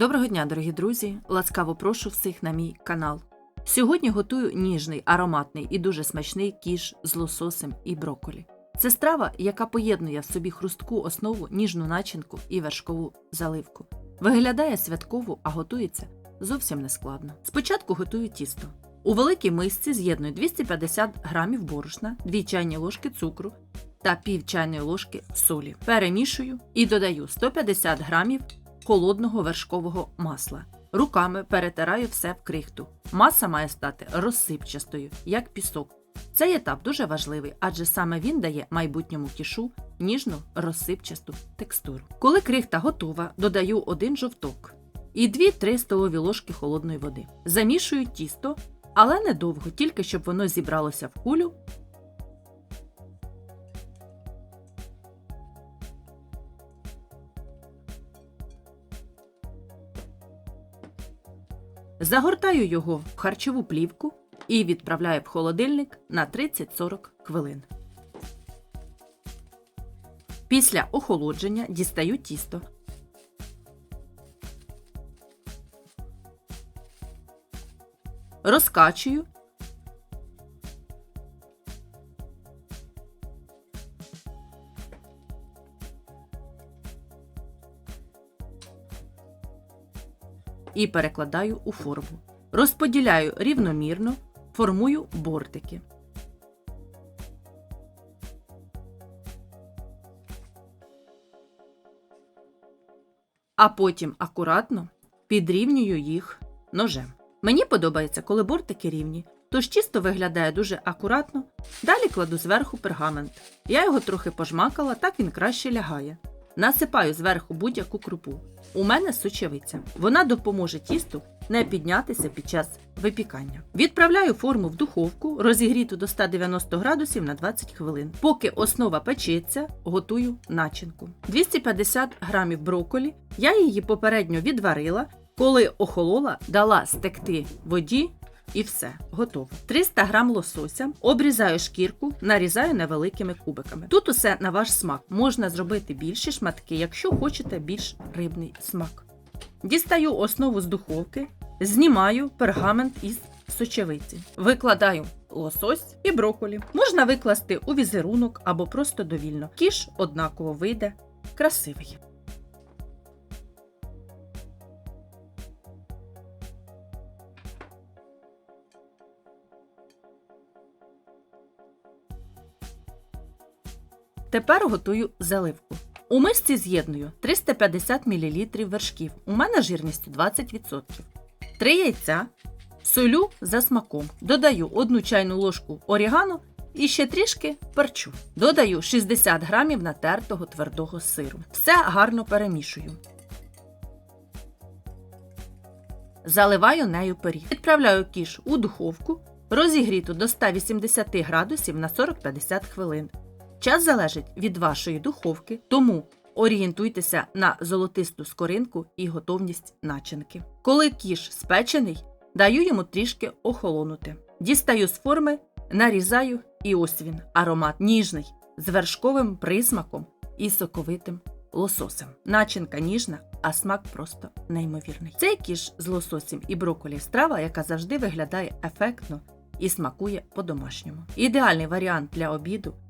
Доброго дня, дорогі друзі! Ласкаво прошу всіх на мій канал. Сьогодні готую ніжний, ароматний і дуже смачний кіш з лососем і брокколі. Це страва, яка поєднує в собі хрустку основу, ніжну начинку і вершкову заливку. Виглядає святково, а готується зовсім не складно. Спочатку готую тісто. У великій мисці з'єдную 250 г борошна, 2 чайні ложки цукру та пів чайної ложки солі. Перемішую і додаю 150 грамів холодного вершкового масла. Руками перетираю все в крихту. Маса має стати розсипчастою, як пісок. Цей етап дуже важливий, адже саме він дає майбутньому кішу ніжну розсипчасту текстуру. Коли крихта готова, додаю один жовток і 2-3 столові ложки холодної води. Замішую тісто, але недовго, тільки щоб воно зібралося в кулю Загортаю його в харчову плівку і відправляю в холодильник на 30-40 хвилин. Після охолодження дістаю тісто. Розкачую. І перекладаю у форму. Розподіляю рівномірно, формую бортики. А потім акуратно підрівнюю їх ножем. Мені подобається, коли бортики рівні, тож тісто виглядає дуже акуратно. Далі кладу зверху пергамент. Я його трохи пожмакала, так він краще лягає. Насипаю зверху будь-яку крупу. У мене сочевиця. Вона допоможе тісту не піднятися під час випікання. Відправляю форму в духовку, розігріту до 190 градусів на 20 хвилин. Поки основа печеться, готую начинку. 250 грамів брокколі. Я її попередньо відварила. Коли охолола, дала стекти воді і все, готово. 300 грам лосося, обрізаю шкірку, нарізаю невеликими кубиками. Тут усе на ваш смак. Можна зробити більші шматки, якщо хочете більш рибний смак. Дістаю основу з духовки, знімаю пергамент із сочевиці. Викладаю лосось і брокколі. Можна викласти у візерунок або просто довільно. Кіш однаково вийде красивий. Тепер готую заливку. У мисці з'єдную 350 мл вершків. У мене жирністю 20%. 3 яйця. Солю за смаком. Додаю 1 чайну ложку орігано і ще трішки перчу. Додаю 60 грамів натертого твердого сиру. Все гарно перемішую. Заливаю нею пиріг. Відправляю кіш у духовку, розігріту до 180 градусів на 40-50 хвилин. Час залежить від вашої духовки, тому орієнтуйтеся на золотисту скоринку і готовність начинки. Коли кіш спечений, даю йому трішки охолонути. Дістаю з форми, нарізаю і ось він, аромат ніжний, з вершковим присмаком і соковитим лососем. Начинка ніжна, а смак просто неймовірний. Цей кіш з лососем і брокколі страва, яка завжди виглядає ефектно і смакує по-домашньому. Ідеальний варіант для обіду